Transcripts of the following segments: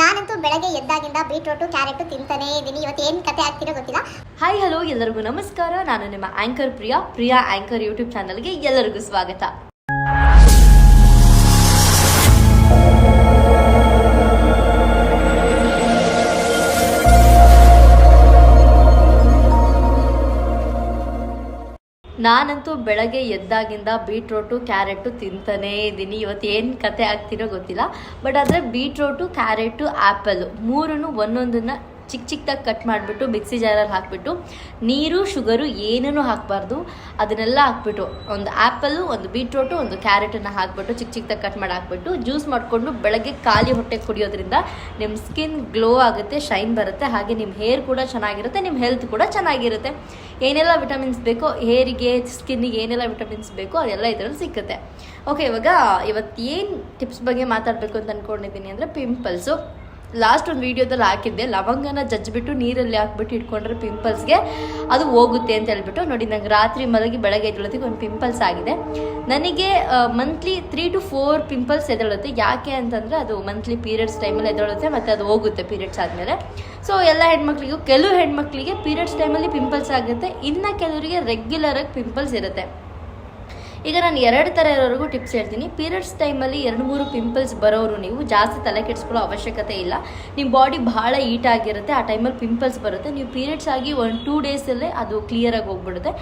ನಾನಂತೂ ಬೆಳಗ್ಗೆ ಎದ್ದಾಗಿಂದ beetroot, carrot ತಿಂತಾನೇ ಇದ್ದೀನಿ. ಇವತ್ತು ಏನು ಕತೆ ಆಗ್ತಿರೋ ಗೊತ್ತಿಲ್ಲ? ಹಾಯ್ ಹಲೋ ಎಲ್ಲರಿಗೂ ನಮಸ್ಕಾರ. ನಾನು ನಿಮ್ಮ anchor Priya. Priya anchor YouTube ಚಾನಲ್ಗೆ ಎಲ್ಲರಿಗೂ ಸ್ವಾಗತ. ನಾನಂತೂ ಬೆಳಗ್ಗೆ ಎದ್ದಾಗಿಂದ ಬೀಟ್ರೋಟು, ಕ್ಯಾರೆಟು ತಿಂತಾನೇ ಇದ್ದೀನಿ. ಇವತ್ತು ಏನು ಕತೆ ಆಗ್ತಿರೋ ಗೊತ್ತಿಲ್ಲ. ಬಟ್ ಆದರೆ ಬೀಟ್ರೋಟು, ಕ್ಯಾರೆಟು, ಆ್ಯಪಲ್ಲು ಮೂರನ್ನು ಒಂದೊಂದನ್ನು ಚಿಕ್ಕ ಚಿಕ್ಕದಾಗಿ ಕಟ್ ಮಾಡಿಬಿಟ್ಟು ಮಿಕ್ಸಿ ಜಾರಲ್ಲಿ ಹಾಕಿಬಿಟ್ಟು ನೀರು ಶುಗರು ಏನೂ ಹಾಕಬಾರ್ದು. ಅದನ್ನೆಲ್ಲ ಹಾಕ್ಬಿಟ್ಟು ಒಂದು ಆ್ಯಪಲ್ಲು ಒಂದು ಬೀಟ್ರೋಟು ಒಂದು ಕ್ಯಾರೆಟನ್ನು ಹಾಕ್ಬಿಟ್ಟು ಚಿಕ್ಕ ಚಿಕ್ಕದಾಗಿ ಕಟ್ ಮಾಡಿ ಹಾಕ್ಬಿಟ್ಟು ಜ್ಯೂಸ್ ಮಾಡಿಕೊಂಡು ಬೆಳಗ್ಗೆ ಖಾಲಿ ಹೊಟ್ಟೆ ಕುಡಿಯೋದ್ರಿಂದ ನಿಮ್ಮ ಸ್ಕಿನ್ ಗ್ಲೋ ಆಗುತ್ತೆ ಶೈನ್ ಬರುತ್ತೆ. ಹಾಗೆ ನಿಮ್ಮ ಹೇರ್ ಕೂಡ ಚೆನ್ನಾಗಿರುತ್ತೆ ನಿಮ್ಮ ಹೆಲ್ತ್ ಕೂಡ ಚೆನ್ನಾಗಿರುತ್ತೆ. ಏನೆಲ್ಲ ವಿಟಮಿನ್ಸ್ ಬೇಕೋ ಹೇರಿಗೆ ಸ್ಕಿನ್ನಿಗೆ ಏನೆಲ್ಲ ವಿಟಮಿನ್ಸ್ ಬೇಕೋ ಅದೆಲ್ಲ ಇದರಲ್ಲಿ ಸಿಕ್ಕುತ್ತೆ ಓಕೆ ಇವಾಗ ಇವತ್ತು ಏನು ಟಿಪ್ಸ್ ಬಗ್ಗೆ ಮಾತಾಡಬೇಕು ಅಂತ ಅಂದ್ಕೊಂಡಿದ್ದೀನಿ ಅಂದರೆ ಪಿಂಪಲ್ಸು ಲಾಸ್ಟ್ ಒಂದು ವೀಡಿಯೋದಲ್ಲಿ ಹಾಕಿದ್ದೆ, ಲವಂಗನ ಜಜ್ಜಿಬಿಟ್ಟು ನೀರಲ್ಲಿ ಹಾಕ್ಬಿಟ್ಟು ಇಟ್ಕೊಂಡ್ರೆ ಪಿಂಪಲ್ಸ್ಗೆ ಅದು ಹೋಗುತ್ತೆ ಅಂತ ಹೇಳ್ಬಿಟ್ಟು ನೋಡಿ, ನಂಗೆ ರಾತ್ರಿ ಮಲಗಿ ಬೆಳಗ್ಗೆ ಎದ್ದೊಳತಿಗೆ ಒಂದು ಪಿಂಪಲ್ಸ್ ಆಗಿದೆ. ನನಗೆ monthly three two four pimples ಎದ್ದೇಳುತ್ತೆ ಯಾಕೆ ಅಂತಂದರೆ ಅದು ಮಂತ್ಲಿ ಪೀರಿಯಡ್ಸ್ ಟೈಮಲ್ಲಿ ಎದ್ದೇಳುತ್ತೆ ಮತ್ತು ಅದು ಹೋಗುತ್ತೆ ಪೀರಿಯಡ್ಸ್ ಆದಮೇಲೆ. ಸೊ ಎಲ್ಲ ಹೆಣ್ಮಕ್ಳಿಗೂ, ಕೆಲವು ಹೆಣ್ಮಕ್ಳಿಗೆ ಪೀರಿಯಡ್ಸ್ ಟೈಮಲ್ಲಿ ಪಿಂಪಲ್ಸ್ ಆಗುತ್ತೆ, ಇನ್ನು ಕೆಲವರಿಗೆ ರೆಗ್ಯುಲರಾಗಿ ಪಿಂಪಲ್ಸ್ ಇರುತ್ತೆ. ಈಗ ನಾನು ಎರಡು ಥರ ಇರೋರಿಗೂ ಟಿಪ್ಸ್ ಹೇಳ್ತೀನಿ. ಪೀರಿಯಡ್ಸ್ ಟೈಮಲ್ಲಿ ಎರಡು ಮೂರು ಪಿಂಪಲ್ಸ್ ಬರೋರು ನೀವು. ಜಾಸ್ತಿ ತಲೆ ಕೆಡಿಸ್ಕೊಳ್ಳೋ ಅವಶ್ಯಕತೆ ಇಲ್ಲ. ನಿಮ್ಮ ಬಾಡಿ ಭಾಳ ಹೀಟ್ ಆಗಿರುತ್ತೆ. ಆ ಟೈಮಲ್ಲಿ ಪಿಂಪಲ್ಸ್ ಬರುತ್ತೆ. ನೀವು ಪೀರಿಯಡ್ಸ್ ಆಗಿ ಒಂದು ಟೂ ಡೇಸಲ್ಲೇ ಅದು ಕ್ಲಿಯರಾಗಿ ಹೋಗ್ಬಿಡುತ್ತೆ.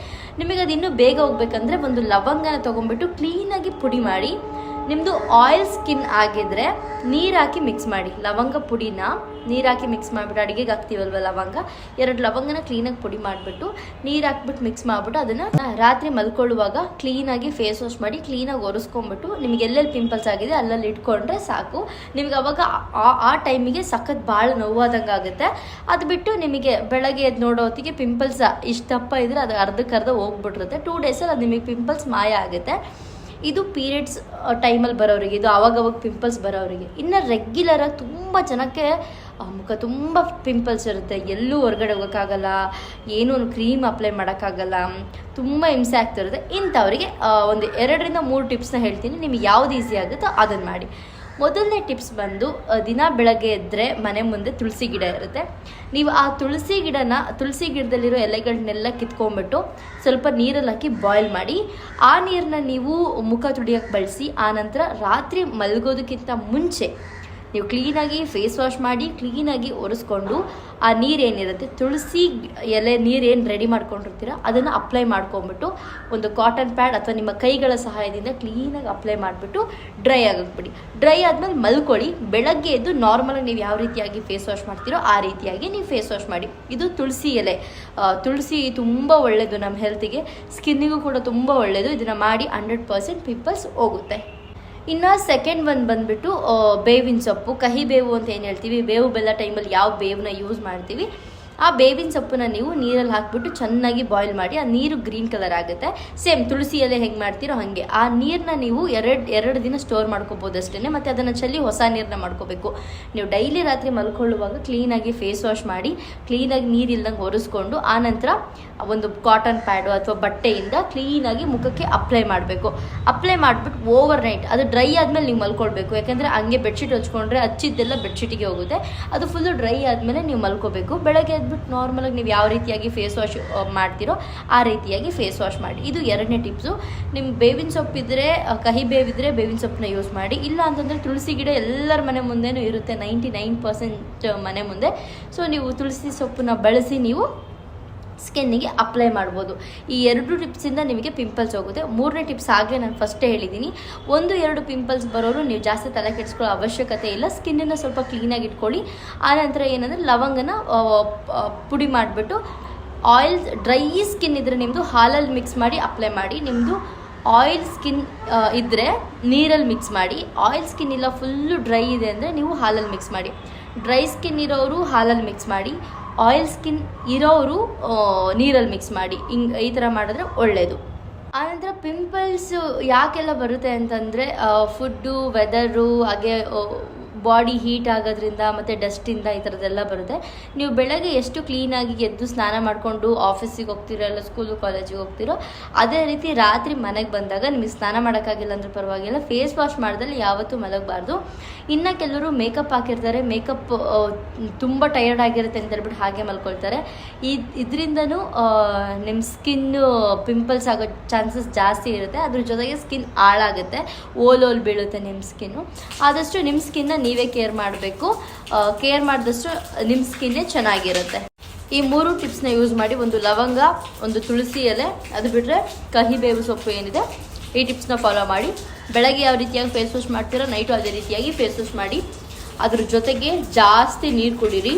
ನಿಮಗೆ ಅದು ಇನ್ನೂ ಬೇಗ ಹೋಗ್ಬೇಕಂದ್ರೆ ಒಂದು ಲವಂಗನ ತೊಗೊಂಡ್ಬಿಟ್ಟು ಕ್ಲೀನಾಗಿ ಪುಡಿ ಮಾಡಿ. ನಿಮ್ಮದು ಆಯಿಲ್ ಸ್ಕಿನ್ ಆಗಿದ್ರೆ ನೀರು ಹಾಕಿ ಮಿಕ್ಸ್ ಮಾಡಿ. ಲವಂಗ ಪುಡಿನ ನೀರು ಹಾಕಿ ಮಿಕ್ಸ್ ಮಾಡಿಬಿಟ್ಟು ಅಡುಗೆಗೆ ಹಾಕ್ತೀವಲ್ವ ಲವಂಗ? ಎರಡು ಲವಂಗನ ಕ್ಲೀನಾಗಿ ಪುಡಿ ಮಾಡಿಬಿಟ್ಟು ನೀರು ಹಾಕ್ಬಿಟ್ಟು ಮಿಕ್ಸ್ ಮಾಡಿಬಿಟ್ಟು ಅದನ್ನು ರಾತ್ರಿ ಮಲ್ಕೊಳ್ಳುವಾಗ ಕ್ಲೀನಾಗಿ ಫೇಸ್ ವಾಶ್ ಮಾಡಿ ಕ್ಲೀನಾಗಿ ಒರೆಸ್ಕೊಂಬಿಟ್ಟು ನಿಮಗೆ ಎಲ್ಲೆಲ್ಲಿ ಪಿಂಪಲ್ಸ್ ಆಗಿದೆ ಅಲ್ಲಲ್ಲಿ ಇಟ್ಕೊಂಡ್ರೆ ಸಾಕು. ನಿಮಗೆ ಅವಾಗ ಆ- ಟೈಮಿಗೆ ಸಖತ್ ಭಾಳ ನೋವಾದಂಗೆ ಆಗುತ್ತೆ. ಅದು ಬಿಟ್ಟು ನಿಮಗೆ ಬೆಳಗ್ಗೆ ಎದ್ದು ನೋಡೋ ಹೊತ್ತಿಗೆ ಪಿಂಪಲ್ಸ್ ಇಷ್ಟಪ್ಪ ಇದ್ರೆ ಅದು ಅರ್ಧಕ್ಕರ್ಧ ಹೋಗ್ಬಿಟ್ಟಿರುತ್ತೆ ಟೂ ಡೇಸಲ್ಲಿ ಅದು ನಿಮಗೆ ಪಿಂಪಲ್ಸ್ ಮಾಯ ಆಗುತ್ತೆ. ಇದು ಪೀರಿಯಡ್ಸ್ ಟೈಮಲ್ಲಿ ಬರೋರಿಗೆ, ಇದು ಅವಾಗವಾಗ ಪಿಂಪಲ್ಸ್ ಬರೋರಿಗೆ. ಇನ್ನು ರೆಗ್ಯುಲರಾಗಿ ತುಂಬ ಜನಕ್ಕೆ ಮುಖ ತುಂಬ ಪಿಂಪಲ್ಸ್ ಇರುತ್ತೆ. ಎಲ್ಲೂ ಹೊರಗಡೆ ಹೋಗೋಕ್ಕಾಗಲ್ಲ, ಏನೂ ಕ್ರೀಮ್ ಅಪ್ಲೈ ಮಾಡೋಕ್ಕಾಗಲ್ಲ, ತುಂಬ ಹಿಂಸೆ ಆಗ್ತಿರುತ್ತೆ ಇಂಥವರಿಗೆ ಒಂದು ಎರಡರಿಂದ ಮೂರು ಟಿಪ್ಸ್ನ ಹೇಳ್ತೀನಿ. ನಿಮಗೆ ಯಾವ್ದು ಈಸಿ ಆಗುತ್ತೋ ಅದನ್ನು ಮಾಡಿ. ಮೊದಲನೇ ಟಿಪ್ಸ್ ಬಂದು ದಿನ ಬೆಳಗ್ಗೆ ಎದ್ದರೆ ಮನೆ ಮುಂದೆ ತುಳಸಿ ಗಿಡ ಇರುತ್ತೆ. ನೀವು ಆ ತುಳಸಿ ಗಿಡನ, ತುಳಸಿ ಗಿಡದಲ್ಲಿರೋ ಎಲೆಗಳನ್ನೆಲ್ಲ ಕಿತ್ಕೊಂಡ್ಬಿಟ್ಟು ಸ್ವಲ್ಪ ನೀರಲ್ಲಿ ಹಾಕಿ ಬಾಯ್ಲ್ ಮಾಡಿ, ಆ ನೀರನ್ನ ನೀವು ಮುಖ ತುಡಿಯೋಕ್ಕೆ ಬಳಸಿ ಆನಂತರ ರಾತ್ರಿ ಮಲಗೋದಕ್ಕಿಂತ ಮುಂಚೆ ನೀವು ಕ್ಲೀನಾಗಿ ಫೇಸ್ ವಾಶ್ ಮಾಡಿ ಕ್ಲೀನಾಗಿ ಒರೆಸ್ಕೊಂಡು ಆ ನೀರೇನಿರುತ್ತೆ ತುಳಸಿ ಎಲೆ ನೀರೇನು ರೆಡಿ ಮಾಡ್ಕೊಂಡಿರ್ತೀರ, ಅದನ್ನು ಅಪ್ಲೈ ಮಾಡ್ಕೊಂಬಿಟ್ಟು ಒಂದು ಕಾಟನ್ ಪ್ಯಾಡ್ ಅಥವಾ ನಿಮ್ಮ ಕೈಗಳ ಸಹಾಯದಿಂದ ಕ್ಲೀನಾಗಿ ಅಪ್ಲೈ ಮಾಡಿಬಿಟ್ಟು ಡ್ರೈ ಆಗಿಬಿಡಿ ಡ್ರೈ ಆದಮೇಲೆ ಮಲ್ಕೊಳ್ಳಿ. ಬೆಳಗ್ಗೆ ಎದ್ದು ನಾರ್ಮಲಾಗಿ ನೀವು ಯಾವ ರೀತಿಯಾಗಿ ಫೇಸ್ ವಾಶ್ ಮಾಡ್ತೀರೋ ಆ ರೀತಿಯಾಗಿ ನೀವು ಫೇಸ್ ವಾಶ್ ಮಾಡಿ. ಇದು ತುಳಸಿ ಎಲೆ. ತುಳಸಿ ತುಂಬ ಒಳ್ಳೆಯದು ನಮ್ಮ ಹೆಲ್ತಿಗೆ ಸ್ಕಿನ್ನಿಗೂ ಕೂಡ ತುಂಬ ಒಳ್ಳೆಯದು ಇದನ್ನು ಮಾಡಿ ಹಂಡ್ರೆಡ್ ಪರ್ಸೆಂಟ್ ಪಿಂಪಲ್ಸ್ ಹೋಗುತ್ತೆ. ಇನ್ನು ಸೆಕೆಂಡ್ ಒಂದು ಬಂದುಬಿಟ್ಟು ಬೇವಿನ ಸೊಪ್ಪು, ಕಹಿ ಬೇವು ಅಂತ ಏನು ಹೇಳ್ತೀವಿ, ಬೇವು ಬೆಲ್ಲ ಟೈಮಲ್ಲಿ ಯಾವ ಬೇವನ್ನ ಯೂಸ್ ಮಾಡ್ತೀವಿ ಆ ಬೇವಿನ ಸೊಪ್ಪನ್ನ ನೀವು ನೀರಲ್ಲಿ ಹಾಕ್ಬಿಟ್ಟು ಚೆನ್ನಾಗಿ ಬಾಯ್ಲ್ ಮಾಡಿ, ಆ ನೀರು ಗ್ರೀನ್ ಕಲರ್ ಆಗುತ್ತೆ. ಸೇಮ್ ತುಳಸಿ ಎಲೆ ಹೆಂಗೆ ಮಾಡ್ತೀರೋ ಹಾಗೆ. ಆ ನೀರನ್ನ ನೀವು ಎರಡು ಎರಡು ದಿನ ಸ್ಟೋರ್ ಮಾಡ್ಕೋಬೋದು ಅಷ್ಟೇ ಮತ್ತು ಅದನ್ನು ಚೆಲ್ಲಿ ಹೊಸ ನೀರನ್ನ ಮಾಡ್ಕೋಬೇಕು. ನೀವು ಡೈಲಿ ರಾತ್ರಿ ಮಲ್ಕೊಳ್ಳುವಾಗ ಕ್ಲೀನಾಗಿ ಫೇಸ್ ವಾಶ್ ಮಾಡಿ ಕ್ಲೀನಾಗಿ ನೀರಿಲ್ದಂಗೆ ಒರೆಸ್ಕೊಂಡು ಆನಂತರ ಒಂದು ಕಾಟನ್ ಪ್ಯಾಡು ಅಥವಾ ಬಟ್ಟೆಯಿಂದ ಕ್ಲೀನಾಗಿ ಮುಖಕ್ಕೆ ಅಪ್ಲೈ ಮಾಡಬೇಕು. ಅಪ್ಲೈ ಮಾಡಿಬಿಟ್ಟು ಓವರ್ ನೈಟ್ ಅದು ಡ್ರೈ ಆದಮೇಲೆ ನೀವು ಮಲ್ಕೊಳ್ಬೇಕು. ಯಾಕಂದರೆ ಹಂಗೆ ಬೆಡ್ಶೀಟ್ ಹಚ್ಕೊಂಡ್ರೆ ಹಚ್ಚಿದ್ದೆಲ್ಲ ಬೆಡ್ಶೀಟಿಗೆ ಹೋಗುತ್ತೆ. ಅದು ಫುಲ್ಲು ಡ್ರೈ ಆದಮೇಲೆ ನೀವು ಮಲ್ಕೋಬೇಕು. ಬೆಳಗ್ಗೆ ಎದ್ಬಿಟ್ಟು ನಾರ್ಮಲಾಗಿ ನೀವು ಯಾವ ರೀತಿಯಾಗಿ ಫೇಸ್ ವಾಶ್ ಮಾಡ್ತೀರೋ ಆ ರೀತಿಯಾಗಿ ಫೇಸ್ ವಾಶ್ ಮಾಡಿ. ಇದು ಎರಡನೇ ಟಿಪ್ಸು. ನಿಮ್ಮ ಬೇವಿನ ಸೊಪ್ಪಿದ್ರೆ ಕಹಿ ಬೇವಿದ್ರೆ ಬೇವಿನ ಸೊಪ್ಪನ್ನ ಯೂಸ್ ಮಾಡಿ. ಇಲ್ಲ ಅಂತಂದರೆ ತುಳಸಿ ಗಿಡ ಎಲ್ಲರ ಮನೆ ಮುಂದೆನೂ ಇರುತ್ತೆ ನೈಂಟಿ ನೈನ್ ಪರ್ಸೆಂಟ್ ಮನೆ ಮುಂದೆ. ಸೊ ನೀವು ತುಳಸಿ ಸೊಪ್ಪನ್ನ ಬಳಸಿ ನೀವು ಸ್ಕಿನ್ನಿಗೆ ಅಪ್ಲೈ ಮಾಡ್ಬೋದು. ಈ ಎರಡು ಟಿಪ್ಸಿಂದ ನಿಮಗೆ ಪಿಂಪಲ್ಸ್ ಹೋಗುತ್ತೆ. ಮೂರನೇ ಟಿಪ್ಸ್ ಆಗಲೇ ನಾನು ಫಸ್ಟೇ ಹೇಳಿದ್ದೀನಿ. ಒಂದು ಎರಡು ಪಿಂಪಲ್ಸ್ ಬರೋರು ನೀವು ಜಾಸ್ತಿ ತಲೆ ಕೆಡಿಸ್ಕೊಳ್ಳೋ ಅವಶ್ಯಕತೆ ಇಲ್ಲ. ಸ್ಕಿನ್ನನ್ನು ಸ್ವಲ್ಪ ಕ್ಲೀನಾಗಿ ಇಟ್ಕೊಳ್ಳಿ. ಆನಂತರ ಏನಂದರೆ ಲವಂಗನ ಆ, ಆ, ಪುಡಿ ಮಾಡಿಬಿಟ್ಟು ಆಯಿಲ್ ಡ್ರೈ ಸ್ಕಿನ್ ಇದ್ದರೆ ನಿಮ್ಮದು ಹಾಲಲ್ಲಿ ಮಿಕ್ಸ್ ಮಾಡಿ ಅಪ್ಲೈ ಮಾಡಿ. ನಿಮ್ಮದು ಆಯಿಲ್ ಸ್ಕಿನ್ ಇದ್ದರೆ ನೀರಲ್ಲಿ ಮಿಕ್ಸ್ ಮಾಡಿ. ಆಯಿಲ್ ಸ್ಕಿನ್ ಇಲ್ಲ ಫುಲ್ಲು ಡ್ರೈ ಇದೆ ಅಂದರೆ ನೀವು ಹಾಲಲ್ಲಿ ಮಿಕ್ಸ್ ಮಾಡಿ. ಡ್ರೈ ಸ್ಕಿನ್ ಇರೋರು ಹಾಲಲ್ಲಿ ಮಿಕ್ಸ್ ಮಾಡಿ. ಆಯಿಲ್ ಸ್ಕಿನ್ ಇರೋರು ನೀರಲ್ಲಿ ಮಿಕ್ಸ್ ಮಾಡಿ, ಹಿಂಗೆ ಈ ಥರ ಮಾಡಿದ್ರೆ ಒಳ್ಳೆಯದು ಆನಂತರ ಪಿಂಪಲ್ಸು ಯಾಕೆಲ್ಲ ಬರುತ್ತೆ ಅಂತಂದರೆ ಫುಡ್ಡು, ವೆದರು, ಹಾಗೆ ಬಾಡಿ ಹೀಟ್ ಆಗೋದ್ರಿಂದ ಮತ್ತು ಡಸ್ಟಿಂದ ಈ ಥರದ್ದೆಲ್ಲ ಬರುತ್ತೆ. ನೀವು ಬೆಳಗ್ಗೆ ಎಷ್ಟು ಕ್ಲೀನಾಗಿ ಎದ್ದು ಸ್ನಾನ ಮಾಡಿಕೊಂಡು ಆಫೀಸಿಗೆ ಹೋಗ್ತಿರೋ ಇಲ್ಲ ಸ್ಕೂಲು ಕಾಲೇಜಿಗೆ ಹೋಗ್ತಿರೋ, ಅದೇ ರೀತಿ ರಾತ್ರಿ ಮನೆಗೆ ಬಂದಾಗ ನಿಮಗೆ ಸ್ನಾನ ಮಾಡೋಕ್ಕಾಗಿಲ್ಲ ಅಂದ್ರೆ ಪರವಾಗಿಲ್ಲ. ಫೇಸ್ ವಾಶ್ ಮಾಡಿದಲ್ಲಿ ಯಾವತ್ತೂ ಮಲಗಬಾರ್ದು. ಇನ್ನು ಕೆಲವರು ಮೇಕಪ್ ಹಾಕಿರ್ತಾರೆ. ಮೇಕಪ್ ತುಂಬ ಟಯರ್ಡ್ ಆಗಿರುತ್ತೆ ಅಂತ ಹೇಳ್ಬಿಟ್ಟು ಹಾಗೆ ಮಲ್ಕೊಳ್ತಾರೆ. ಈ, ಇದರಿಂದನೂ ನಿಮ್ಮ ಸ್ಕಿನ್ನು ಪಿಂಪಲ್ಸ್ ಆಗೋ ಚಾನ್ಸಸ್ ಜಾಸ್ತಿ ಇರುತ್ತೆ. ಅದ್ರ ಜೊತೆಗೆ ಸ್ಕಿನ್ ಹಾಳಾಗುತ್ತೆ. ಓಲ್ ಓಲ್ ಬೀಳುತ್ತೆ ನಿಮ್ಮ ಸ್ಕಿನ್ನು ಆದಷ್ಟು ನಿಮ್ಮ ಸ್ಕಿನ್ನ ನೀವೇ ಕೇರ್ ಮಾಡಬೇಕು. ಕೇರ್ ಮಾಡಿದಷ್ಟು ನಿಮ್ಮ ಸ್ಕಿನ್ನೇ ಚೆನ್ನಾಗಿರುತ್ತೆ. ಈ ಮೂರು ಟಿಪ್ಸ್ನ ಯೂಸ್ ಮಾಡಿ ಒಂದು ಲವಂಗ, ಒಂದು ತುಳಸಿ ಎಲೆ, ಅದು ಬಿಟ್ಟರೆ ಕಹಿಬೇವು ಸೊಪ್ಪು ಏನಿದೆ, ಈ ಟಿಪ್ಸ್ನ ಫಾಲೋ ಮಾಡಿ. ಬೆಳಗ್ಗೆ ಯಾವ ರೀತಿಯಾಗಿ ಫೇಸ್ ವಾಶ್ ಮಾಡ್ತೀರೋ ನೈಟು ಅದೇ ರೀತಿಯಾಗಿ ಫೇಸ್ ವಾಶ್ ಮಾಡಿ. ಅದ್ರ ಜೊತೆಗೆ ಜಾಸ್ತಿ ನೀರು ಕುಡೀರಿ.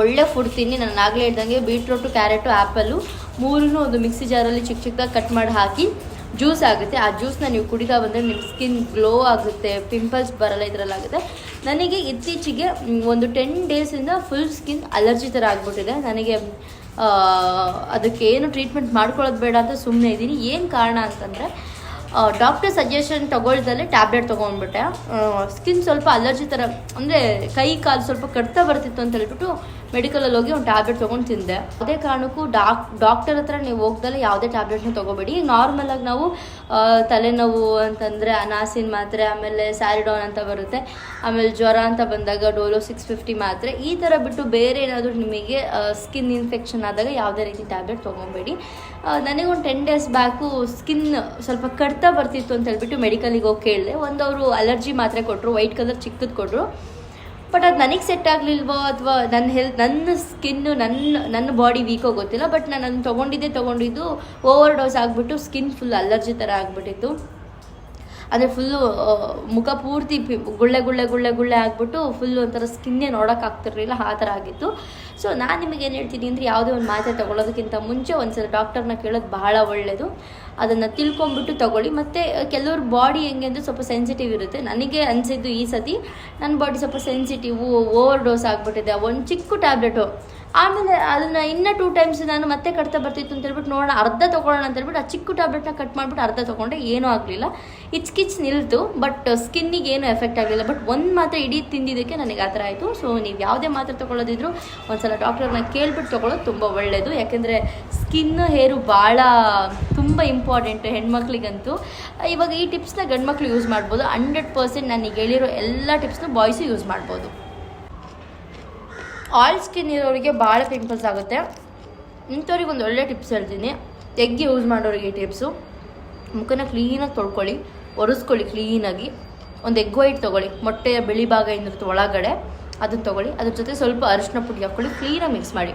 ಒಳ್ಳೆ ಫುಡ್ ತಿನ್ನಿ, ನಾನು ಆಗಲೇ ಇದ್ದಂಗೆ ಬೀಟ್ರೋಟು ಕ್ಯಾರೆಟು ಆ್ಯಪಲ್ಲು ಮೂರನ್ನೂ ಒಂದು ಮಿಕ್ಸಿ ಜಾರಲ್ಲಿ ಚಿಕ್ಕ ಚಿಕ್ಕದಾಗಿ ಕಟ್ ಮಾಡಿ ಹಾಕಿ. ಜ್ಯೂಸ್ ಆಗುತ್ತೆ. ಆ ಜ್ಯೂಸ್ನ ನೀವು ಕುಡಿತಾ ಬಂದರೆ ನಿಮ್ಮ ಸ್ಕಿನ್ ಗ್ಲೋ ಆಗುತ್ತೆ, ಪಿಂಪಲ್ಸ್ ಬರಲ್ಲ ಇದರಲ್ಲಾಗುತ್ತೆ. ನನಗೆ ಇತ್ತೀಚೆಗೆ ಒಂದು ಟೆನ್ ಡೇಸಿಂದ ಫುಲ್ ಸ್ಕಿನ್ ಅಲರ್ಜಿ ಥರ ಆಗಿಬಿಟ್ಟಿದೆ. ನನಗೆ ಅದಕ್ಕೆ ಏನು ಟ್ರೀಟ್ಮೆಂಟ್ ಮಾಡ್ಕೊಳ್ಳೋದು ಬೇಡ ಅಂತ ಸುಮ್ಮನೆ ಇದ್ದೀನಿ. ಏನು ಕಾರಣ ಅಂತಂದರೆ ಡಾಕ್ಟರ್ ಸಜೆಷನ್ ತೊಗೊಳ್ದಲ್ಲೇ ಟ್ಯಾಬ್ಲೆಟ್ ತೊಗೊಂಡ್ಬಿಟ್ಟೆ. ಸ್ಕಿನ್ ಸ್ವಲ್ಪ ಅಲರ್ಜಿ ಥರ ಅಂದರೆ ಕೈ ಕಾಲು ಸ್ವಲ್ಪ ಕಡ್ತಾ ಬರ್ತಿತ್ತು ಅಂತ ಹೇಳ್ಬಿಟ್ಟು ಮೆಡಿಕಲಲ್ಲಿ ಹೋಗಿ ಒಂದು ಟ್ಯಾಬ್ಲೆಟ್ ತೊಗೊಂಡು ತಿಂದೆ. ಅದೇ ಕಾರಣಕ್ಕೂ ಡಾಕ್ ಡಾಕ್ಟರ್ ಹತ್ರ ನೀವು ಹೋಗ್ದಲ್ಲ ಯಾವುದೇ ಟ್ಯಾಬ್ಲೆಟ್ನ ತೊಗೋಬೇಡಿ. ನಾರ್ಮಲ್ ನಾರ್ಮಲಾಗಿ ನಾವು ತಲೆನೋವು ಅಂತಂದರೆ ಅನಾಸಿನ್ ಮಾತ್ರೆ, ಆಮೇಲೆ ಸ್ಯಾರಿಡಾನ್ ಅಂತ ಬರುತ್ತೆ. ಆಮೇಲೆ ಜ್ವರ ಅಂತ ಬಂದಾಗ ಡೋಲೋ ಸಿಕ್ಸ್ ಫಿಫ್ಟಿ ಮಾತ್ರೆ. ಈ ಥರ ಬಿಟ್ಟು ಬೇರೆ ಏನಾದರೂ ನಿಮಗೆ ಸ್ಕಿನ್ ಇನ್ಫೆಕ್ಷನ್ ಆದಾಗ ಯಾವುದೇ ರೀತಿ ಟ್ಯಾಬ್ಲೆಟ್ ತೊಗೊಬೇಡಿ. ನನಗೊಂದು ಟೆನ್ ಡೇಸ್ ಬ್ಯಾಕು ಸ್ಕಿನ್ ಸ್ವಲ್ಪ ಕಡ್ತಾ ಬರ್ತಿತ್ತು ಅಂತ ಹೇಳ್ಬಿಟ್ಟು ಮೆಡಿಕಲಿಗೆ ಹೋಗಿ ಕೇಳಿದೆ. ಒಂದು ಅವರು ಅಲರ್ಜಿ ಮಾತ್ರೆ ಕೊಟ್ಟರು ವೈಟ್ ಕಲರ್ ಚಿಕ್ಕದು ಕೊಟ್ಟರು ಬಟ್ ಅದು ನನಗೆ ಸೆಟ್ ಆಗಲಿಲ್ವೋ ಅಥವಾ ನನ್ನ ಹೆಲ್ತ್ ನನ್ನ ಸ್ಕಿನ್ನು ನನ್ನ ನನ್ನ ಬಾಡಿ ವೀಕೋ ಗೊತ್ತಿಲ್ಲ ಬಟ್ ನಾನು ಅದನ್ನು ತೊಗೊಂಡಿದ್ದೆ, ತೊಗೊಂಡಿದ್ದು ಓವರ್ ಡೋಸ್ ಆಗಿಬಿಟ್ಟು ಸ್ಕಿನ್ ಫುಲ್ ಅಲರ್ಜಿ ಥರ ಆಗಿಬಿಟ್ಟಿತ್ತು. ಅಂದರೆ ಫುಲ್ಲು ಮುಖ ಪೂರ್ತಿ ಗುಳ್ಳೆ ಗುಳ್ಳೆ ಗುಳ್ಳೆ ಗುಳ್ಳೆ ಆಗಿಬಿಟ್ಟು ಫುಲ್ ಒಂಥರ ಸ್ಕಿನ್ನೇ ನೋಡೋಕ್ಕಾಗ್ತಿರ್ಲಿಲ್ಲ ಆ ಥರ ಆಗಿತ್ತು. ಸೊ ನಾನು ನಿಮಗೆ ಏನು ಹೇಳ್ತೀನಿ ಅಂದರೆ ಯಾವುದೇ ಒಂದು ಮಾತ್ರೆ ತೊಗೊಳೋದಕ್ಕಿಂತ ಮುಂಚೆ ಒಂದ್ಸಲ ಡಾಕ್ಟರ್ನ ಕೇಳೋದು ಬಹಳ ಒಳ್ಳೆಯದು ಅದನ್ನು ತಿಳ್ಕೊಂಬಿಟ್ಟು ತಗೊಳ್ಳಿ. ಮತ್ತು ಕೆಲವ್ರ ಬಾಡಿ ಹೆಂಗೆ ಅಂದರೆ ಸ್ವಲ್ಪ ಸೆನ್ಸಿಟಿವ್ ಇರುತ್ತೆ. ನನಗೆ ಅನಿಸಿದ್ದು ಈ ಸತಿ ನನ್ನ ಬಾಡಿ ಸ್ವಲ್ಪ ಸೆನ್ಸಿಟಿವು ಓವರ್ ಡೋಸ್ ಆಗಿಬಿಟ್ಟಿದೆ. ಒಂದು ಚಿಕ್ಕ ಟ್ಯಾಬ್ಲೆಟು ಆಮೇಲೆ ಅದನ್ನು ಇನ್ನೂ ಟೂ ಟೈಮ್ಸ್ ನಾನು ಮತ್ತೆ ಕಟ್ತಾ ಬರ್ತಿತ್ತು ಅಂತ ಹೇಳ್ಬಿಟ್ಟು ನೋಡೋಣ, ಅರ್ಧ ತೊಗೊಳ್ಳೋಣ ಅಂತ ಹೇಳ್ಬಿಟ್ಟು ಆ ಚಿಕ್ಕ ಟ್ಯಾಬ್ಲೆಟ್ನ ಕಟ್ ಮಾಡಿಬಿಟ್ಟು ಅರ್ಧ ತೊಗೊಂಡೆ, ಏನೂ ಆಗಲಿಲ್ಲ. ಇಚ್ಕಿಚ್ ನಿಲ್ತು ಬಟ್ ಸ್ಕಿನ್ನಿಗೆ ಏನು ಎಫೆಕ್ಟ್ ಆಗಲಿಲ್ಲ. ಬಟ್ ಒಂದು ಮಾತ್ರ ಇಡೀ ತಿಂದಿದ್ದಕ್ಕೆ ನನಗೆ ಆ ಥರ ಆಯಿತು. ಸೊ ನೀವು ಯಾವುದೇ ಮಾತ್ರ ತೊಗೊಳ್ಳೋದಿದ್ರು ಒಂದ್ಸಲ ಡಾಕ್ಟರ್ನ ಕೇಳ್ಬಿಟ್ಟು ತೊಗೊಳ್ಳೋದು ತುಂಬ ಒಳ್ಳೆಯದು ಯಾಕೆಂದರೆ ಸ್ಕಿನ್ ಹೇರು ಭಾಳ ತುಂಬ ಇಂಪಾರ್ಟೆಂಟ್ ಹೆಣ್ಮಕ್ಳಿಗಂತೂ. ಇವಾಗ ಈ ಟಿಪ್ಸ್ನ ಗಂಡು ಮಕ್ಕಳು ಯೂಸ್ ಮಾಡ್ಬೋದು. ಹಂಡ್ರೆಡ್ ಪರ್ಸೆಂಟ್ ನನಗೆ ಹೇಳಿರೋ ಎಲ್ಲ ಟಿಪ್ಸ್ನು ಬಾಯ್ಸು ಯೂಸ್ ಮಾಡ್ಬೋದು. ಆಯಿಲ್ ಸ್ಕಿನ್ ಇರೋರಿಗೆ ಭಾಳ ಪಿಂಪಲ್ಸ್ ಆಗುತ್ತೆ. ಇಂಥವ್ರಿಗೆ ಒಂದು ಒಳ್ಳೆ ಟಿಪ್ಸ್ ಹೇಳ್ತೀನಿ. ತೆಗ್ಗಿ ಯೂಸ್ ಮಾಡೋರಿಗೆ ಈ ಟಿಪ್ಸು ಮುಖನ ಕ್ಲೀನಾಗಿ ತೊಳ್ಕೊಳ್ಳಿ, ಒರೆಸ್ಕೊಳ್ಳಿ ಕ್ಲೀನಾಗಿ ಒಂದು ಎಗ್ ವೈಟ್ ತೊಗೊಳ್ಳಿ, ಮೊಟ್ಟೆಯ ಬಿಳಿ ಭಾಗ ಏನಿರುತ್ತೆ ಒಳಗಡೆ ಅದನ್ನು ತೊಗೊಳ್ಳಿ. ಅದ್ರ ಜೊತೆ ಸ್ವಲ್ಪ ಅರಿಶಿನ ಪುಡಿ ಹಾಕ್ಕೊಳ್ಳಿ ಕ್ಲೀನಾಗಿ ಮಿಕ್ಸ್ ಮಾಡಿ.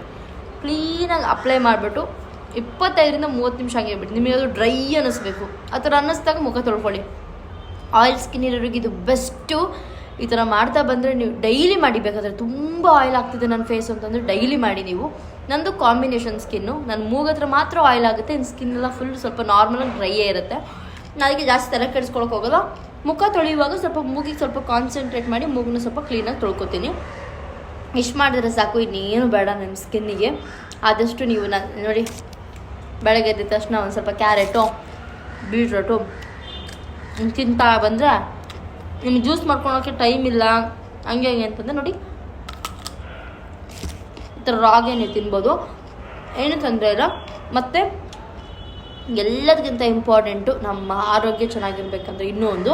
ಕ್ಲೀನಾಗಿ ಅಪ್ಲೈ ಮಾಡಿಬಿಟ್ಟು ಇಪ್ಪತ್ತೈದರಿಂದ ಮೂವತ್ತು ನಿಮಿಷ ಹಂಗೆ ಬಿಟ್ಟು ನಿಮಗೆ ಅದು ಡ್ರೈ ಅನ್ನಿಸ್ಬೇಕು ಆ ಥರ ಅನ್ನಿಸ್ದಾಗ ಮುಖ ತೊಳ್ಕೊಳ್ಳಿ. ಆಯಿಲ್ ಸ್ಕಿನ್ ಇರೋರಿಗೆ ಇದು ಬೆಸ್ಟು ಈ ಥರ ಮಾಡ್ತಾ ಬಂದರೆ ನೀವು ಡೈಲಿ ಮಾಡಿ ಬೇಕಾದರೆ ತುಂಬ ಆಯಿಲ್ ಆಗ್ತಿದೆ ನನ್ನ ಫೇಸ್ ಅಂತಂದರೆ ಡೈಲಿ ಮಾಡಿ ನೀವು. ನಂದು ಕಾಂಬಿನೇಷನ್ ಸ್ಕಿನ್ನು ನನ್ನ ಮೂಗತ್ರ ಮಾತ್ರ ಆಯಿಲ್ ಆಗುತ್ತೆ ಇನ್ನು ಸ್ಕಿನ್ ಎಲ್ಲ ಫುಲ್ ಸ್ವಲ್ಪ ನಾರ್ಮಲಾಗಿ ಡ್ರೈಯೇ ಇರುತ್ತೆ. ಅದಕ್ಕೆ ಜಾಸ್ತಿ ತಲೆ ಕೆಡಿಸ್ಕೊಳಕ್ಕೆ ಹೋಗೋಲ್ಲ. ಮುಖ ತೊಳೆಯುವಾಗ ಸ್ವಲ್ಪ ಮೂಗಿಗೆ ಸ್ವಲ್ಪ ಕಾನ್ಸಂಟ್ರೇಟ್ ಮಾಡಿ ಮೂಗನ್ನ ಸ್ವಲ್ಪ ಕ್ಲೀನಾಗಿ ತೊಳ್ಕೊತೀನಿ. ಇಷ್ಟು ಮಾಡಿದ್ರೆ ಸಾಕು, ಇನ್ನೇನು ಬೇಡ ನಿಮ್ಮ ಸ್ಕಿನ್ನಿಗೆ ಆದಷ್ಟು ನೀವು ನಾನು ನೋಡಿ, ಬೆಳಗ್ಗೆ ಎದ್ದ ತಕ್ಷಣ ಒಂದು ಸ್ವಲ್ಪ ಕ್ಯಾರೆಟು ಬೀಟ್ರೋಟು ತಿಂತಾ ಬಂದರೆ ನಿಮ್ಗೆ ಜ್ಯೂಸ್ ಮಾಡ್ಕೊಳೋಕ್ಕೆ ಟೈಮ್ ಇಲ್ಲ, ಹಂಗೆ ಹಂಗೆ ಅಂತಂದರೆ ನೋಡಿ. ಈ ಥರ ರಾಗಿ ನೀವು ತಿನ್ಬೋದು. ಏನು ತೊಂದರೆ ಇಲ್ಲ. ಮತ್ತು ಎಲ್ಲದಕ್ಕಿಂತ ಇಂಪಾರ್ಟೆಂಟು ನಮ್ಮ ಆರೋಗ್ಯ ಚೆನ್ನಾಗಿರ್ಬೇಕಂದ್ರೆ ಇನ್ನೂ ಒಂದು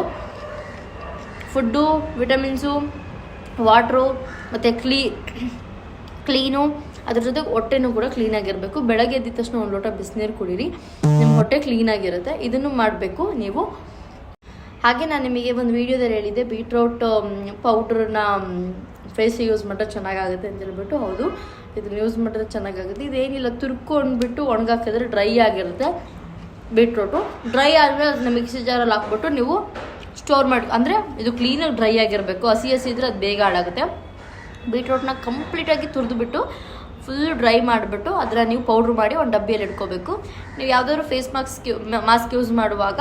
ಫುಡ್ಡು ವಿಟಮಿನ್ಸು ವಾಟ್ರು ಮತ್ತು ಕ್ಲೀ ಕ್ಲೀನು ಅದ್ರ ಜೊತೆಗೆ ಹೊಟ್ಟೆನೂ ಕೂಡ ಕ್ಲೀನಾಗಿರಬೇಕು ಬೆಳಗ್ಗೆ ಎದ್ದ ತಕ್ಷಣ ಒಂದು ಲೋಟ ಬಿಸಿನೀರು ಕುಡೀರಿ. ನಿಮ್ಮ ಹೊಟ್ಟೆ ಕ್ಲೀನಾಗಿರುತ್ತೆ ಇದನ್ನು ಮಾಡಬೇಕು ನೀವು. ಹಾಗೆ ನಾನು ನಿಮಗೆ ಒಂದು ವೀಡಿಯೋದಲ್ಲಿ ಹೇಳಿದ್ದೆ ಬೀಟ್ರೋಟ್ ಪೌಡ್ರನ್ನ ಫೇಸಿಗೆ ಯೂಸ್ ಮಾಡಿದ್ರೆ ಚೆನ್ನಾಗಾಗುತ್ತೆ ಅಂತ ಹೇಳ್ಬಿಟ್ಟು, ಹೌದು. ಇದನ್ನು ಯೂಸ್ ಮಾಡಿದ್ರೆ ಚೆನ್ನಾಗಾಗುತ್ತೆ. ಇದೇನಿಲ್ಲ ತುರ್ಕೊಂಡ್ಬಿಟ್ಟು ಒಣಗಾಕಿದ್ರೆ ಡ್ರೈ ಆಗಿರುತ್ತೆ. ಬೀಟ್ರೋಟು ಡ್ರೈ ಆದಮೇಲೆ ಅದನ್ನ ಮಿಕ್ಸಿ ಜಾರಲ್ಲಿ ಹಾಕ್ಬಿಟ್ಟು ನೀವು ಸ್ಟೋರ್ ಮಾಡಿ, ಅಂದರೆ ಇದು ಕ್ಲೀನಾಗಿ ಡ್ರೈ ಆಗಿರಬೇಕು. ಹಸಿ ಹಸಿ ಇದ್ರೆ ಅದು ಬೇಗ ಹಾಳಾಗುತ್ತೆ. ಬೀಟ್ರೋಟ್ನ ಕಂಪ್ಲೀಟಾಗಿ ತುರಿದ್ಬಿಟ್ಟು ಫುಲ್ ಡ್ರೈ ಮಾಡಿಬಿಟ್ಟು ಅದರ ನೀವು ಪೌಡ್ರ್ ಮಾಡಿ ಒಂದು ಡಬ್ಬಿಯಲ್ಲಿ ಇಟ್ಕೋಬೇಕು. ನೀವು ಯಾವುದಾದ್ರು ಫೇಸ್ ಮಾಸ್ಕ್ ಮಾಸ್ಕ್ ಯೂಸ್ ಮಾಡುವಾಗ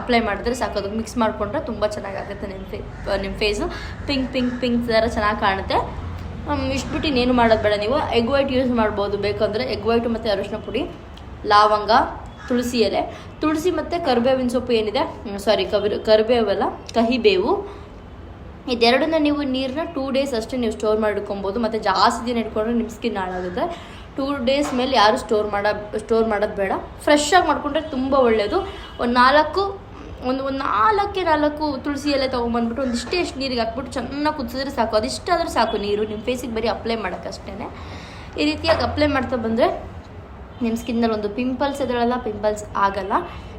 ಅಪ್ಲೈ ಮಾಡಿದ್ರೆ ಸಾಕು. ಅದಕ್ಕೆ ಮಿಕ್ಸ್ ಮಾಡಿಕೊಂಡ್ರೆ ತುಂಬ ಚೆನ್ನಾಗಾಗುತ್ತೆ ನಿಮ್ಮ ಫೇ ನಿಮ್ಮ ಫೇಸು ಪಿಂಕ್ ಪಿಂಕ್ ಪಿಂಕ್ ಥರ ಚೆನ್ನಾಗಿ ಕಾಣುತ್ತೆ. ಇಷ್ಟು ಬಿಟ್ಟು ಇನ್ನೇನು ಮಾಡೋದು ಬೇಡ ನೀವು. ಎಗ್ ವೈಟ್ ಯೂಸ್ ಮಾಡ್ಬೋದು. ಬೇಕಂದರೆ ಎಗ್ ವೈಟು ಮತ್ತು ಅರಿಶಿನ ಪುಡಿ, ಲವಂಗ, ತುಳಸಿ ಎಲೆ. ತುಳಸಿ ಮತ್ತು ಕರಿಬೇವಿನ ಸೊಪ್ಪು ಏನಿದೆ? ಸಾರಿ ಕಬಿ ಕರಿಬೇವಲ್ಲ, ಕಹಿಬೇವು. ಇದೆರಡನ್ನ ನೀವು ನೀರನ್ನ ಟೂ ಡೇಸ್ ಅಷ್ಟೇ ನೀವು ಸ್ಟೋರ್ ಮಾಡ್ಕೊಬೋದು ಮತ್ತು ಜಾಸ್ತಿ ದಿನ ಇಟ್ಕೊಂಡ್ರೆ ನಿಮ್ಮ ಸ್ಕಿನ್ ಹಾಳಾಗುತ್ತೆ. ಟೂ ಡೇಸ್ ಮೇಲೆ ಯಾರು ಸ್ಟೋರ್ ಮಾಡೋ ಸ್ಟೋರ್ ಮಾಡೋದು ಬೇಡ. ಫ್ರೆಶ್ ಆಗಿ ಮಾಡ್ಕೊಂಡ್ರೆ ತುಂಬ ಒಳ್ಳೆಯದು ಒಂದು ನಾಲ್ಕು, ಒಂದು ಒಂದು ನಾಲ್ಕೇ ನಾಲ್ಕು ತುಳಸಿ ಎಲೆ ತೊಗೊಂಬಂದ್ಬಿಟ್ಟು ಒಂದಿಷ್ಟೇ ಎಷ್ಟು ನೀರಿಗೆ ಹಾಕ್ಬಿಟ್ಟು ಚೆನ್ನಾಗಿ ಕುದಿಸಿದ್ರೆ ಸಾಕು. ಅದಿಷ್ಟಾದರೂ ಸಾಕು ನೀರು. ನಿಮ್ಮ ಫೇಸಿಗೆ ಬರೀ ಅಪ್ಲೈ ಮಾಡೋಕ್ಕಷ್ಟೇ ಈ ರೀತಿಯಾಗಿ ಅಪ್ಲೈ ಮಾಡ್ತಾ ಬಂದರೆ ನಿಮ್ಮ ಸ್ಕಿನ್ನಲ್ಲಿ ಒಂದು ಪಿಂಪಲ್ಸ್ ಎದುರಲ್ಲ ಪಿಂಪಲ್ಸ್ ಆಗಲ್ಲ.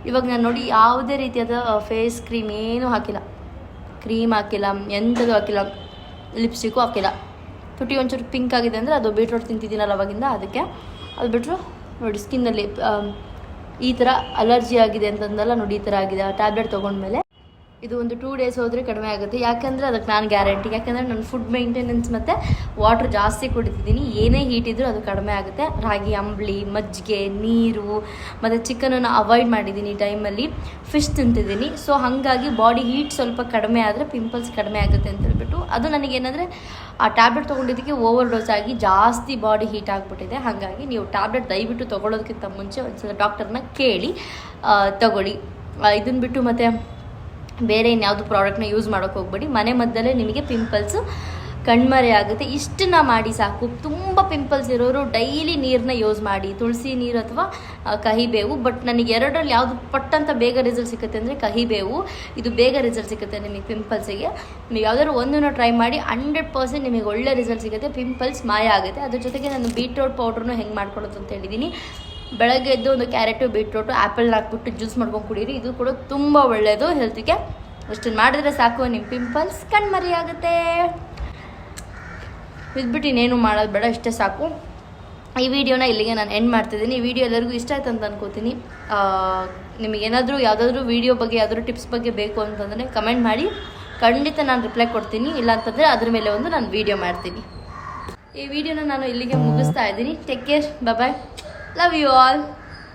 ಇವಾಗ ನಾನು ನೋಡಿ ಯಾವುದೇ ರೀತಿಯಾದ ಫೇಸ್ ಕ್ರೀಮ್ ಏನೂ ಹಾಕಿಲ್ಲ. ಕ್ರೀಮ್ ಹಾಕಿಲ್ಲ ಎಂಥದ್ದು ಹಾಕಿಲ್ಲ ಲಿಪ್ಸ್ಟಿಕ್ಕು ಹಾಕಿಲ್ಲ. ತುಟಿ ಒಂಚೂರು ಪಿಂಕ್ ಆಗಿದೆ ಅಂದರೆ ಅದು ಬೀಟ್ರೋಟ್ ತಿಂತಿದ್ದೀನಲ್ಲ ಅವಾಗಿಂದ, ಅದಕ್ಕೆ ಅದು ಬಿಟ್ಟರು ನೋಡಿ ಸ್ಕಿನ್ನಲ್ಲಿ ಈ ಥರ ಅಲರ್ಜಿ ಆಗಿದೆ ಅಂತಂದಲ್ಲ ನೋಡಿ ಈ ಥರ ಆಗಿದೆ, ಆ ಟ್ಯಾಬ್ಲೆಟ್ ತೊಗೊಂಡ್ಮೇಲೆ. ಇದು ಒಂದು ಟೂ ಡೇಸ್ ಹೋದರೆ ಕಡಿಮೆ ಆಗುತ್ತೆ. ಯಾಕಂದರೆ ಅದಕ್ಕೆ ನಾನು ಗ್ಯಾರಂಟಿ ಯಾಕಂದರೆ ನಾನು ಫುಡ್ ಮೇಂಟೆನೆನ್ಸ್ ಮತ್ತು ವಾಟ್ರ್ ಜಾಸ್ತಿ ಕುಡಿತಿದ್ದೀನಿ. ಏನೇ ಹೀಟ್ ಇದ್ದರೂ ಅದು ಕಡಿಮೆ ಆಗುತ್ತೆ. ರಾಗಿ, ಅಂಬ್ಲಿ, ಮಜ್ಜಿಗೆ, ನೀರು, ಮತ್ತು ಚಿಕನನ್ನು ಅವಾಯ್ಡ್ ಮಾಡಿದ್ದೀನಿ ಟೈಮಲ್ಲಿ ಫಿಶ್ ತಿಂತಿದ್ದೀನಿ. ಸೊ ಹಾಗಾಗಿ ಬಾಡಿ ಹೀಟ್ ಸ್ವಲ್ಪ ಕಡಿಮೆ ಆದರೆ ಪಿಂಪಲ್ಸ್ ಕಡಿಮೆ ಆಗುತ್ತೆ ಅಂತ ಹೇಳ್ಬಿಟ್ಟು. ಅದು ನನಗೇನಂದರೆ ಆ ಟ್ಯಾಬ್ಲೆಟ್ ತೊಗೊಂಡಿದ್ದಕ್ಕೆ ಓವರ್ ಡೋಸ್ ಆಗಿ ಜಾಸ್ತಿ ಬಾಡಿ ಹೀಟ್ ಆಗಿಬಿಟ್ಟಿದೆ. ಹಾಗಾಗಿ ನೀವು ಟ್ಯಾಬ್ಲೆಟ್ ದಯವಿಟ್ಟು ತೊಗೊಳೋದಕ್ಕಿಂತ ಮುಂಚೆ ಒಂದ್ಸಲ ಡಾಕ್ಟರ್ನ ಕೇಳಿ ತಗೊಳ್ಳಿ. ಇದನ್ನು ಬಿಟ್ಟು ಮತ್ತು ಬೇರೆ ಇನ್ಯಾವುದು ಪ್ರಾಡಕ್ಟ್ನ ಯೂಸ್ ಮಾಡೋಕೆ ಹೋಗ್ಬೇಡಿ. ಮನೆ ಮದ್ದಲ್ಲೇ ನಿಮಗೆ ಪಿಂಪಲ್ಸು ಕಣ್ಮರೆ ಆಗುತ್ತೆ. ಇಷ್ಟನ್ನ ಮಾಡಿ ಸಾಕು. ತುಂಬ ಪಿಂಪಲ್ಸ್ ಇರೋರು ಡೈಲಿ ನೀರನ್ನ ಯೂಸ್ ಮಾಡಿ, ತುಳಸಿ ನೀರು ಅಥವಾ ಕಹಿಬೇವು ಬಟ್ ನನಗೆ ಎರಡರಲ್ಲಿ ಯಾವುದು ಪಟ್ಟಂತ ಬೇಗ ರಿಸಲ್ಟ್ ಸಿಗುತ್ತೆ ಅಂದರೆ ಕಹಿಬೇವು ಇದು ಬೇಗ ರಿಸಲ್ಟ್ ಸಿಗುತ್ತೆ ನಿಮಗೆ ಪಿಂಪಲ್ಸಿಗೆ ನೀವು ಯಾವ್ದಾದ್ರು ಒಂದನ್ನು ಟ್ರೈ ಮಾಡಿ ಹಂಡ್ರೆಡ್ ಪರ್ಸೆಂಟ್ ನಿಮಗೆ ಒಳ್ಳೆ ರಿಸಲ್ಟ್ ಸಿಗುತ್ತೆ. ಪಿಂಪಲ್ಸ್ ಮಾಯ ಆಗುತ್ತೆ. ಅದ್ರ ಜೊತೆಗೆ ನಾನು ಬೀಟ್ರೋಟ್ ಪೌಡ್ರನ್ನು ಹೆಂಗೆ ಮಾಡ್ಕೊಳ್ಳೋದು ಅಂತ ಹೇಳಿದ್ದೀನಿ ಬೆಳಗ್ಗೆ ಎದ್ದು ಒಂದು ಕ್ಯಾರೆಟು, ಬೀಟ್ರೋಟು, ಆ್ಯಪಲ್ನ ಹಾಕ್ಬಿಟ್ಟು ಜ್ಯೂಸ್ ಮಾಡ್ಕೊಂಡು ಕುಡೀರಿ. ಇದು ಕೂಡ ತುಂಬ ಒಳ್ಳೆಯದು ಹೆಲ್ತಿಗೆ. ಅಷ್ಟನ್ನು ಮಾಡಿದ್ರೆ ಸಾಕು ನಿಮ್ಮ ಪಿಂಪಲ್ಸ್ ಕಣ್ಮರಿ ಆಗುತ್ತೆ ಇದ್ಬಿಟ್ಟು ಇನ್ನೇನು ಮಾಡೋದು ಬೇಡ, ಇಷ್ಟೇ ಸಾಕು. ಈ ವಿಡಿಯೋನ ಇಲ್ಲಿಗೆ ನಾನು ಎಂಡ್ ಮಾಡ್ತಿದ್ದೀನಿ. ಈ ವಿಡಿಯೋ ಎಲ್ಲರಿಗೂ ಇಷ್ಟ ಆಯ್ತು ಅಂತ ಅನ್ಕೋತೀನಿ. ನಿಮಗೇನಾದರೂ ಯಾವುದಾದ್ರೂ ವೀಡಿಯೋ ಬಗ್ಗೆ, ಯಾವುದಾದ್ರೂ ಟಿಪ್ಸ್ ಬಗ್ಗೆ ಬೇಕು ಅಂತಂದರೆ ಕಮೆಂಟ್ ಮಾಡಿ. ಖಂಡಿತ ನಾನು ರಿಪ್ಲೈ ಕೊಡ್ತೀನಿ. ಇಲ್ಲ ಅಂತಂದರೆ ಅದ್ರ ಮೇಲೆ ಒಂದು ನಾನು ವೀಡಿಯೋ ಮಾಡ್ತೀನಿ. ಈ ವಿಡಿಯೋನ ನಾನು ಇಲ್ಲಿಗೆ ಮುಗಿಸ್ತಾ ಇದ್ದೀನಿ. Take care bye Love you all.